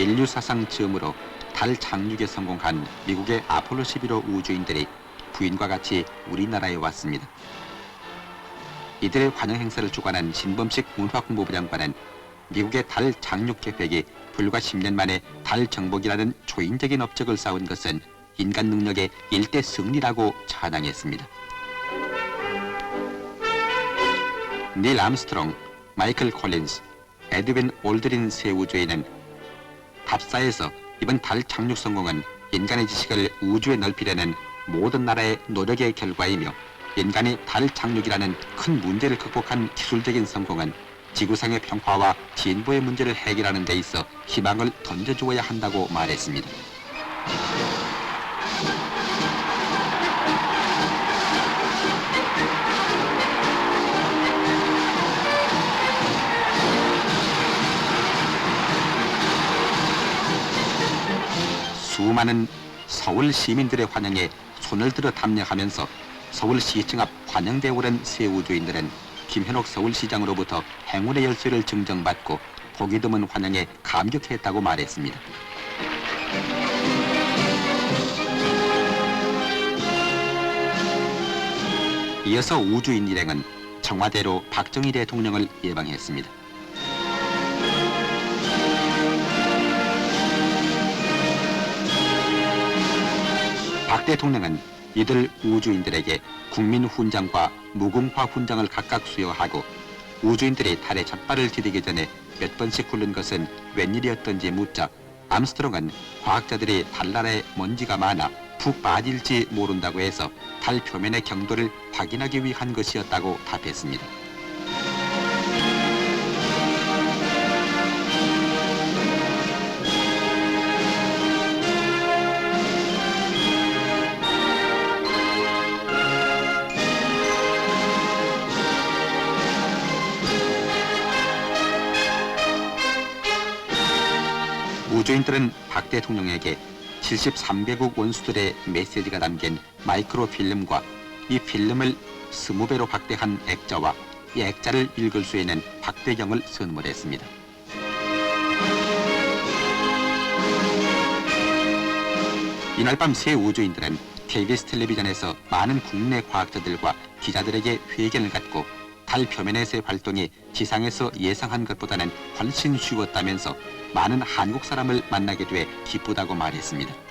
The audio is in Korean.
인류 사상 처음으로 달 착륙에 성공한 미국의 아폴로 11호 우주인들이 부인과 같이 우리나라에 왔습니다. 이들의 환영 행사를 주관한 신범식 문화홍보부 장관은 미국의 달 착륙 계획이 불과 10년 만에 달 정복이라는 초인적인 업적을 쌓은 것은 인간 능력의 일대 승리라고 찬양했습니다. 닐 암스트롱, 마이클 콜린스, 에드윈 올드린 세 우주인은 답사에서 이번 달 착륙 성공은 인간의 지식을 우주에 넓히려는 모든 나라의 노력의 결과이며 인간이 달 착륙이라는 큰 문제를 극복한 기술적인 성공은 지구상의 평화와 진보의 문제를 해결하는 데 있어 희망을 던져주어야 한다고 말했습니다. 수많은 서울 시민들의 환영에 손을 들어 담력하면서 서울시청 앞 환영대 오른 새 우주인들은 김현옥 서울시장으로부터 행운의 열쇠를 증정받고 보기 드문 환영에 감격했다고 말했습니다. 이어서 우주인 일행은 청와대로 박정희 대통령을 예방했습니다. 박 대통령은 이들 우주인들에게 국민 훈장과 무궁화 훈장을 각각 수여하고 우주인들이 달에 첫 발을 디디기 전에 몇 번씩 굴른 것은 웬일이었던지 묻자 암스트롱은 과학자들이 달나라에 먼지가 많아 푹 빠질지 모른다고 해서 달 표면의 경도를 확인하기 위한 것이었다고 답했습니다. 우주인들은 박 대통령에게 73개국 원수들의 메시지가 담긴 마이크로 필름과 이 필름을 20배로 확대한 액자와 이 액자를 읽을 수 있는 박대경을 선물했습니다. 이날 밤새 우주인들은 KBS 텔레비전에서 많은 국내 과학자들과 기자들에게 회견을 갖고 달 표면에서의 활동이 지상에서 예상한 것보다는 훨씬 쉬웠다면서 많은 한국 사람을 만나게 돼 기쁘다고 말했습니다.